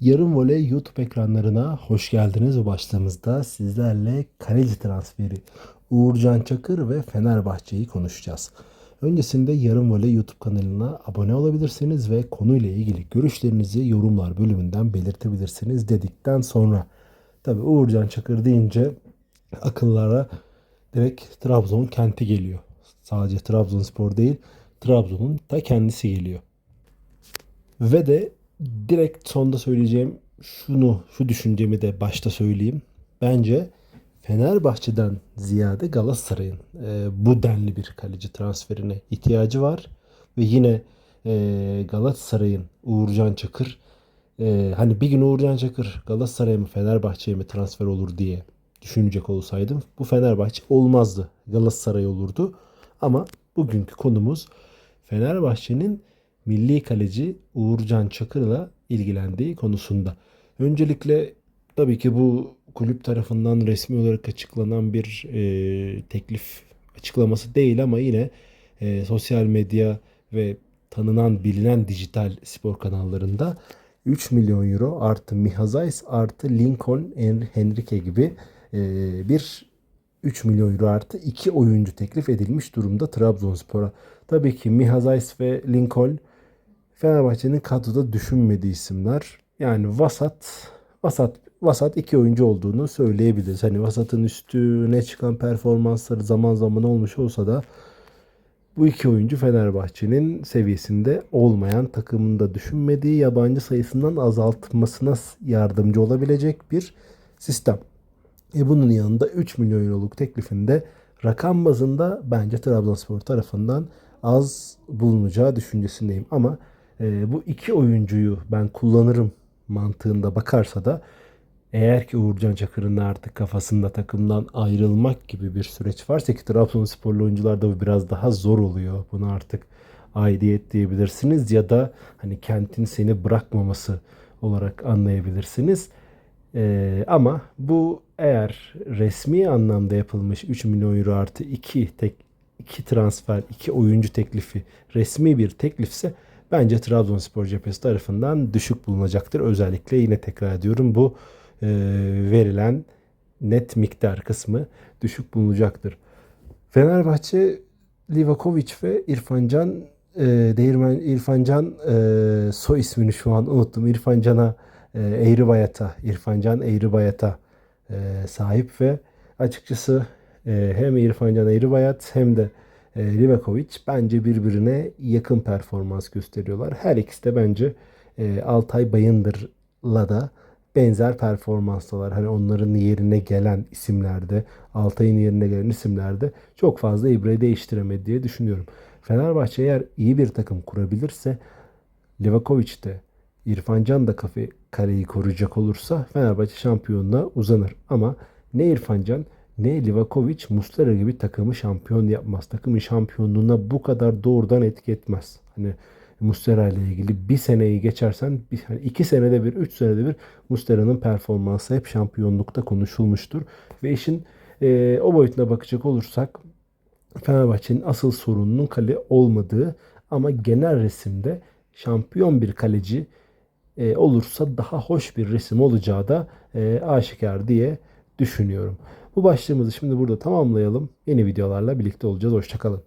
Yarım Voley YouTube ekranlarına hoş geldiniz. Bu başlığımızda sizlerle kaleci transferi Uğurcan Çakır ve Fenerbahçe'yi konuşacağız. Öncesinde Yarım Voley YouTube kanalına abone olabilirsiniz ve konuyla ilgili görüşlerinizi yorumlar bölümünden belirtebilirsiniz dedikten sonra tabi Uğurcan Çakır deyince akıllara direkt Trabzon kenti geliyor. Sadece Trabzonspor değil, Trabzon'un da kendisi geliyor. Ve de direkt sonda söyleyeceğim şunu, şu düşüncemi de başta söyleyeyim. Bence Fenerbahçe'den ziyade Galatasaray'ın e, bu denli bir kaleci transferine ihtiyacı var. Ve yine e, Galatasaray'ın Uğurcan Çakır e, hani bir gün Uğurcan Çakır Galatasaray'a mı Fenerbahçe'ye mi transfer olur diye düşünecek olsaydım bu Fenerbahçe olmazdı. Galatasaray olurdu. Ama bugünkü konumuz Fenerbahçe'nin milli kaleci Uğurcan Çakır'la ilgilendiği konusunda. Öncelikle tabii ki bu kulüp tarafından resmi olarak açıklanan bir e, teklif açıklaması değil ama yine e, sosyal medya ve tanınan bilinen dijital spor kanallarında 3 milyon euro artı Mihazais artı Lincoln Henrique gibi e, bir 3 milyon euro artı 2 oyuncu teklif edilmiş durumda Trabzonspor'a. Tabii ki Mihazais ve Lincoln Fenerbahçe'nin kadroda düşünmediği isimler. Yani vasat vasat vasat iki oyuncu olduğunu söyleyebiliriz. Hani vasatın üstüne çıkan performansları zaman zaman olmuş olsa da bu iki oyuncu Fenerbahçe'nin seviyesinde olmayan takımında düşünmediği yabancı sayısından azaltmasına yardımcı olabilecek bir sistem. E bunun yanında 3 milyon euroluk teklifinde rakam bazında bence Trabzonspor tarafından az bulunacağı düşüncesindeyim. Ama e, bu iki oyuncuyu ben kullanırım mantığında bakarsa da eğer ki Uğurcan Çakır'ın artık kafasında takımdan ayrılmak gibi bir süreç varsa ki Trabzonsporlu oyuncularda bu biraz daha zor oluyor. Bunu artık aidiyet diyebilirsiniz ya da hani kentin seni bırakmaması olarak anlayabilirsiniz. Ee, ama bu eğer resmi anlamda yapılmış 3 milyon euro artı 2 tek 2 transfer, 2 oyuncu teklifi resmi bir teklifse bence Trabzonspor cephesi tarafından düşük bulunacaktır. Özellikle yine tekrar ediyorum bu e, verilen net miktar kısmı düşük bulunacaktır. Fenerbahçe Livakovic ve İrfancan e, Değirmen İrfancan e, soy ismini şu an unuttum. İrfancan'a e, Eğribayat'a, İrfancan Eğribayat'a e, sahip ve açıkçası e, hem İrfancan Eğribayat hem de Livakovic bence birbirine yakın performans gösteriyorlar. Her ikisi de bence e, Altay Bayındır'la da benzer performanstalar. Hani onların yerine gelen isimlerde, Altay'ın yerine gelen isimlerde çok fazla ibreyi değiştiremedi diye düşünüyorum. Fenerbahçe eğer iyi bir takım kurabilirse Livakovic de İrfan Can da kafe kareyi koruyacak olursa Fenerbahçe şampiyonluğa uzanır. Ama ne İrfan Can ne Livakovic Muslera gibi takımı şampiyon yapmaz. Takımın şampiyonluğuna bu kadar doğrudan etki etmez. Hani Muslera ile ilgili bir seneyi geçersen bir, hani iki senede bir, üç senede bir Muslera'nın performansı hep şampiyonlukta konuşulmuştur. Ve işin e, o boyutuna bakacak olursak Fenerbahçe'nin asıl sorununun kale olmadığı ama genel resimde şampiyon bir kaleci e, olursa daha hoş bir resim olacağı da e, aşikar diye düşünüyorum. Bu başlığımızı şimdi burada tamamlayalım. Yeni videolarla birlikte olacağız. Hoşçakalın.